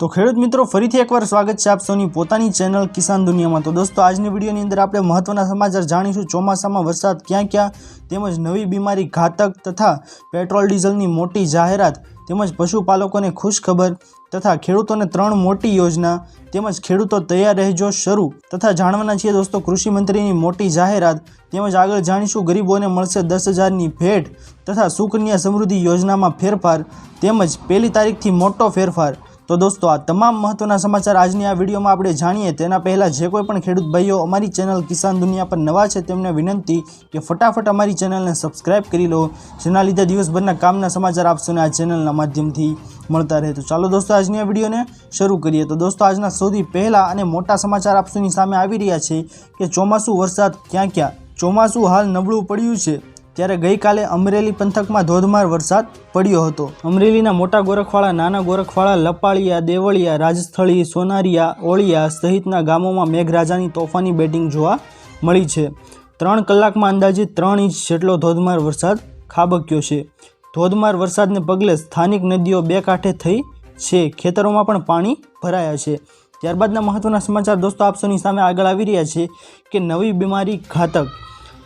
તો ખેડૂત મિત્રો, ફરીથી એકવાર સ્વાગત છે આપ સૌની પોતાની ચેનલ કિસાન દુનિયામાં. તો દોસ્તો, આજની વિડીયોની અંદર આપણે મહત્વના સમાચાર જાણીશું. ચોમાસામાં વરસાદ ક્યાં ક્યાં તેમજ નવી બીમારી ઘાતક તથા પેટ્રોલ ડીઝલની મોટી જાહેરાત તેમજ પશુપાલકોને ખુશ ખબર તથા ખેડૂતોને ત્રણ મોટી યોજના તેમજ ખેડૂતો તૈયાર રહેજો શરૂ તથા જાણવાના છીએ દોસ્તો કૃષિમંત્રીની મોટી જાહેરાત તેમજ આગળ જાણીશું ગરીબોને મળશે દસ હજારની ભેટ તથા સુકન્યા સમૃદ્ધિ યોજનામાં ફેરફાર તેમજ પહેલી તારીખથી મોટો ફેરફાર. તો દોસ્તો, આ તમામ મહત્વના સમાચાર આજની આ વિડીયોમાં આપણે જાણીએ. તેના પહેલાં જે કોઈ પણ ખેડૂત ભાઈઓ અમારી ચેનલ કિસાન દુનિયા પર નવા છે, તેમને વિનંતી કે ફટાફટ અમારી ચેનલને સબસ્ક્રાઇબ કરી લો, જેના લીધે દિવસભરના કામના સમાચાર આપશોને આ ચેનલના માધ્યમથી મળતા રહે. તો ચાલો દોસ્તો, આજની આ વિડીયોને શરૂ કરીએ. તો દોસ્તો, આજના સૌથી પહેલાં અને મોટા સમાચાર આપશોની સામે આવી રહ્યા છે કે ચોમાસું વરસાદ ક્યાં ક્યાં? ચોમાસું હાલ નબળું પડ્યું છે. ત્યારે ગઈકાલે અમરેલી પંથકમાં ધોધમાર વરસાદ પડ્યો હતો. અમરેલીના મોટા ગોરખવાળા નાના ગોરખવાળા લપાળિયા, દેવળિયા, રાજસ્થળી, સોનારિયા, ઓળિયા સહિતના ગામોમાં મેઘરાજાની તોફાની બેટિંગ જોવા મળી છે. ત્રણ કલાકમાં અંદાજિત ત્રણ ઇંચ જેટલો ધોધમાર વરસાદ ખાબક્યો છે. ધોધમાર વરસાદને પગલે સ્થાનિક નદીઓ બે કાંઠે થઈ છે. ખેતરોમાં પણ પાણી ભરાયા છે. ત્યારબાદના મહત્વના સમાચાર દોસ્તો આપસોની સામે આગળ આવી રહ્યા છે કે નવી બીમારી ઘાતક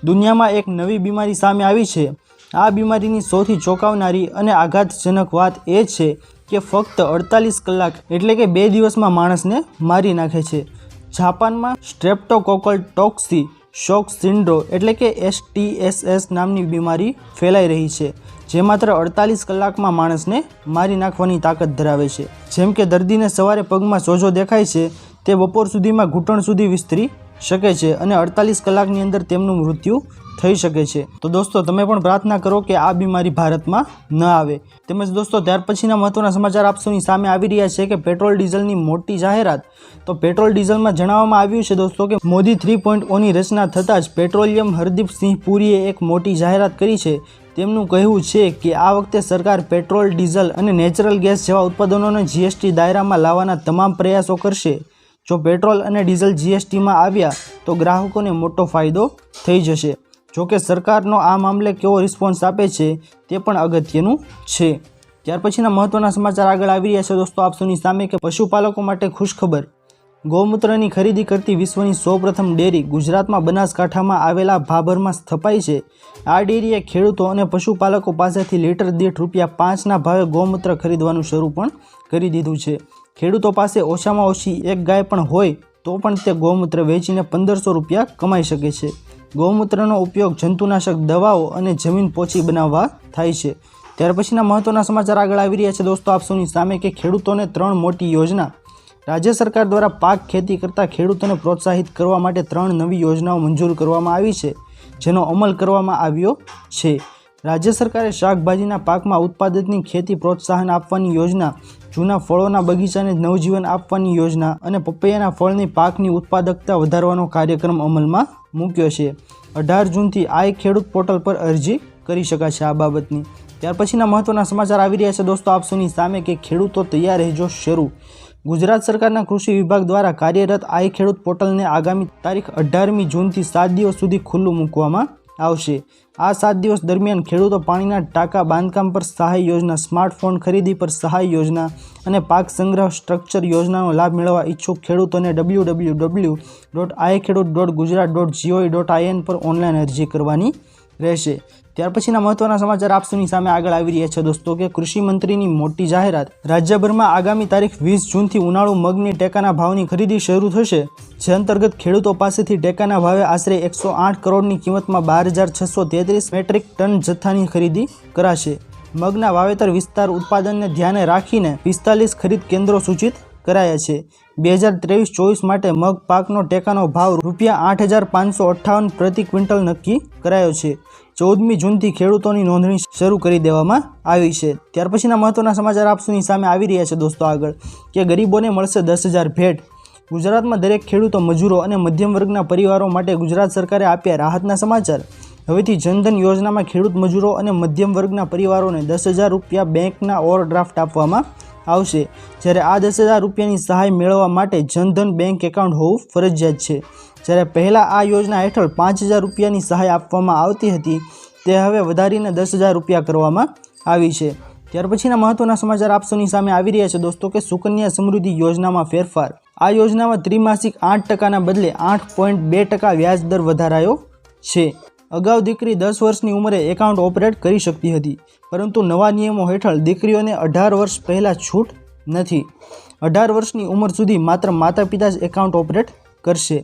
દુનિયામાં એક નવી બીમારી સામે આવી છે. આ બીમારીની સૌથી ચોંકાવનારી અને આઘાતજનક વાત એ છે કે ફક્ત અડતાલીસ કલાક એટલે કે બે દિવસમાં માણસને મારી નાખે છે. જાપાનમાં સ્ટ્રેપ્ટોકોકલ ટોક્સી શોક સિન્ડ્રો એટલે કે એસટીએસએસ નામની બીમારી ફેલાઈ રહી છે, જે માત્ર અડતાલીસ કલાકમાં માણસને મારી નાખવાની તાકાત ધરાવે છે. જેમ કે દર્દીને સવારે પગમાં સોજો દેખાય છે, તે બપોર સુધીમાં ઘૂંટણ સુધી વિસ્તરી શકે છે અને અડતાલીસ કલાકની અંદર તેમનું મૃત્યુ થઈ શકે છે. તો દોસ્તો, તમે પણ પ્રાર્થના કરો કે આ બીમારી ભારતમાં ન આવે. તેમજ દોસ્તો, ત્યાર પછીના મહત્વના સમાચાર આપસોની સામે આવી રહ્યા છે કે પેટ્રોલ ડીઝલની મોટી જાહેરાત. તો પેટ્રોલ ડીઝલમાં જણાવવામાં આવ્યું છે દોસ્તો કે મોદી થ્રી પોઈન્ટ ઓની રચના થતાં જ પેટ્રોલિયમ હરદીપસિંહ પુરીએ એક મોટી જાહેરાત કરી છે. તેમનું કહેવું છે કે આ વખતે સરકાર પેટ્રોલ, ડીઝલ અને નેચરલ ગેસ જેવા ઉત્પાદનોને જીએસટી દાયરામાં લાવવાના તમામ પ્રયાસો કરશે. જો પેટ્રોલ અને ડીઝલ જીએસટીમાં આવ્યા, તો ગ્રાહકોને મોટો ફાયદો થઈ જશે. જોકે સરકારનો આ મામલે કેવો રિસ્પોન્સ આપે છે, તે પણ અગત્યનું છે. ત્યાર પછીના મહત્વના સમાચાર આગળ આવી રહ્યા છે. દોસ્તો આપસોની સામે કે પશુપાલકો માટે ખુશખબર. ગૌમૂત્રની ખરીદી કરતી વિશ્વની સૌપ્રથમ ડેરી ગુજરાતમાં બનાસકાંઠામાં આવેલા ભાભરમાં સ્થપાઈ છે. આ ડેરીએ ખેડૂતો અને પશુપાલકો પાસેથી લીટર દીઠ રૂપિયા પાંચના ભાવે ગૌમૂત્ર ખરીદવાનું શરૂ પણ કરી દીધું છે. ખેડૂતો પાસે ઓછામાં ઓછી એક ગાય પણ હોય તો પણ તે ગૌમૂત્ર વેચીને પંદરસો રૂપિયા કમાઈ શકે છે. ગૌમૂત્રનો ઉપયોગ જંતુનાશક દવાઓ અને જમીન પોચી બનાવવા થાય છે. ત્યાર પછીના મહત્વના સમાચાર આગળ આવી રહ્યા છે. દોસ્તો આપસોની સામે કે ખેડૂતોને ત્રણ મોટી યોજના. રાજ્ય સરકાર દ્વારા પાક ખેતી કરતા ખેડૂતોને પ્રોત્સાહિત કરવા માટે ત્રણ નવી યોજનાઓ મંજૂર કરવામાં આવી છે, જેનો અમલ કરવામાં આવ્યો છે. રાજ્ય સરકારે શાકભાજીના પાકમાં ઉત્પાદનની ખેતી પ્રોત્સાહન આપવાની યોજના, જૂના ફળોના બગીચાને નવજીવન આપવાની યોજના અને પપૈયાના ફળની પાકની ઉત્પાદકતા વધારવાનો કાર્યક્રમ અમલમાં મૂક્યો છે. અઢાર જૂનથી આ ખેડૂત પોર્ટલ પર અરજી કરી શકાશે આ બાબતની. ત્યાર પછીના મહત્વના સમાચાર આવી રહ્યા છે દોસ્તો આપસોની સામે કે ખેડૂતો તૈયાર રહેજો શરૂ. ગુજરાત સરકારના કૃષિ વિભાગ દ્વારા કાર્યરત આઈ ખેડૂત પોર્ટલને આગામી તારીખ અઢારમી જૂનથી સાત દિવસ સુધી ખુલ્લું મૂકવામાં આવશે. આ સાત દિવસ દરમિયાન ખેડૂતો પાણીના ટાંકા, બાંધકામ પર સહાય યોજના, સ્માર્ટફોન ખરીદી પર સહાય યોજના અને પાક સંગ્રહ સ્ટ્રક્ચર યોજનાનો લાભ મેળવવા ઈચ્છુક ખેડૂતોને W W W dot I Khedut dot Gujarat dot GOI dot IN પર ઓનલાઈન અરજી કરવાની રહેશે. ત્યાર પછીના મહત્વના સમાચાર આપસોની સામે આગળ આવી રહ્યા છે દોસ્તો કે કૃષિ મંત્રીની મોટી જાહેરાત. રાજ્યભરમાં આગામી તારીખ વીસ જૂનથી ઉનાળુ મગની ટેકાના ભાવની ખરીદી શરૂ થશે. જે અંતર્ગત ખેડૂતો પાસેથી ટેકાના ભાવે આશરે એકસો આઠ કરોડની કિંમતમાં બાર હજાર છસો તેત્રીસ મેટ્રિક ટન જથ્થાની ખરીદી કરાશે. મગના વાવેતર વિસ્તાર ઉત્પાદનને ધ્યાને રાખીને પિસ્તાલીસ ખરીદ કેન્દ્રો સૂચિત કરાયા છે. બે હજાર ત્રેવીસ ચોવીસ માટે મગ પાકનો ટેકાનો ભાવ રૂપિયા આઠ હજાર પાંચસો અઠ્ઠાવન પ્રતિ ક્વિન્ટલ નક્કી કરાયો છે. ચૌદમી જૂનથી ખેડૂતોની નોંધણી શરૂ કરી દેવામાં આવી છે. ત્યાર પછીના મહત્વના સમાચાર આપસોની સામે આવી રહ્યા છે દોસ્તો આગળ. કે ગરીબોને મળશે દસ હજાર ભેટ. ગુજરાતમાં દરેક ખેડૂતો મજૂરો અને મધ્યમ વર્ગના પરિવારો માટે ગુજરાત સરકારે આપ્યા રાહતના સમાચાર. હવેથી જનધન યોજનામાં ખેડૂત મજૂરો અને મધ્યમ વર્ગના પરિવારોને દસ હજાર રૂપિયા બેંકના ઓવરડ્રાફ્ટ આપવામાં આવશે. જ્યારે આ દસ હજાર રૂપિયાની સહાય મેળવવા માટે જનધન બેંક એકાઉન્ટ હોવું ફરજિયાત છે. જ્યારે પહેલાં આ યોજના હેઠળ પાંચ હજાર રૂપિયાની સહાય આપવામાં આવતી હતી, તે હવે વધારીને દસ હજાર રૂપિયા કરવામાં આવી છે. ત્યાર પછીના મહત્વના સમાચાર આપ સૌની સામે આવી રહ્યા છે દોસ્તો કે સુકન્યા સમૃદ્ધિ યોજનામાં ફેરફાર. આ યોજનામાં ત્રિમાસિક આઠ ટકાના બદલે આઠ પોઈન્ટ બે ટકા વ્યાજ દર વધારાયો છે. અગાઉ દીકરી દસ વર્ષની ઉંમરે એકાઉન્ટ ઓપરેટ કરી શકતી હતી, પરંતુ નવા નિયમો હેઠળ દીકરીઓને અઢાર વર્ષ પહેલાં છૂટ નથી. અઢાર વર્ષની ઉંમર સુધી માત્ર માતા પિતા જ એકાઉન્ટ ઓપરેટ કરશે.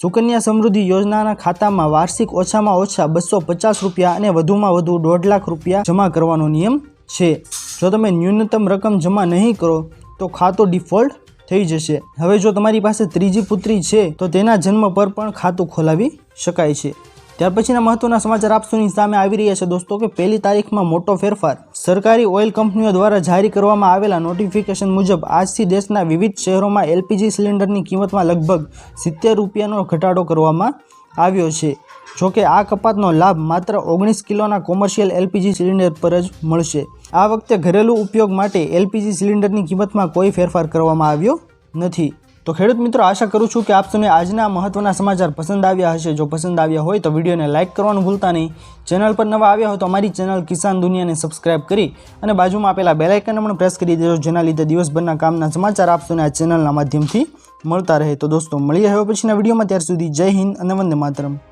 સુકન્યા સમૃદ્ધિ યોજનાના ખાતામાં વાર્ષિક ઓછામાં ઓછા બસો પચાસ રૂપિયા અને વધુમાં વધુ દોઢ લાખ રૂપિયા જમા કરવાનો નિયમ છે. જો તમે ન્યૂનતમ રકમ જમા નહીં કરો, તો ખાતું ડિફોલ્ટ થઈ જશે. હવે જો તમારી પાસે ત્રીજી પુત્રી છે, તો તેના જન્મ પર પણ ખાતું ખોલાવી શકાય છે. ત્યાર પછીના મહત્વના સમાચાર આપસોની સામે આવી રહ્યા છે દોસ્તો કે પહેલી તારીખમાં મોટો ફેરફાર. સરકારી ઓઇલ કંપનીઓ દ્વારા જારી કરવામાં આવેલા નોટિફિકેશન મુજબ આજથી દેશના વિવિધ શહેરોમાં એલપીજી સિલિન્ડરની કિંમતમાં લગભગ સિત્તેર રૂપિયાનો ઘટાડો કરવામાં આવ્યો છે. જોકે આ કપાતનો લાભ માત્ર ઓગણીસ કિલોના કોમર્શિયલ એલપીજી સિલિન્ડર પર જ મળશે. આ વખતે ઘરેલું ઉપયોગ માટે એલપીજી સિલિન્ડરની કિંમતમાં કોઈ ફેરફાર કરવામાં આવ્યો નથી. તો ખેડૂત મિત્રો, આશા કરું છું કે આપ સૌને આજના મહત્વના સમાચાર પસંદ આવ્યા હશે. જો પસંદ આવ્યા હોય તો વિડીયોને લાઇક કરવાનું ભૂલતા નહીં. ચેનલ પર નવા આવ્યા હોય તો અમારી ચેનલ કિસાન દુનિયાને સબસ્ક્રાઇબ કરી અને બાજુમાં આપેલા બેલાઇકન પણ પ્રેસ કરી દેજો, જેના લીધે દિવસભરના કામના સમાચાર આપ સૌને આ ચેનલના માધ્યમથી મળતા રહે. તો દોસ્તો મળી રહ્યો પછીના વિડીયોમાં. ત્યાર સુધી જય હિન્દ અને વંદે માતરમ.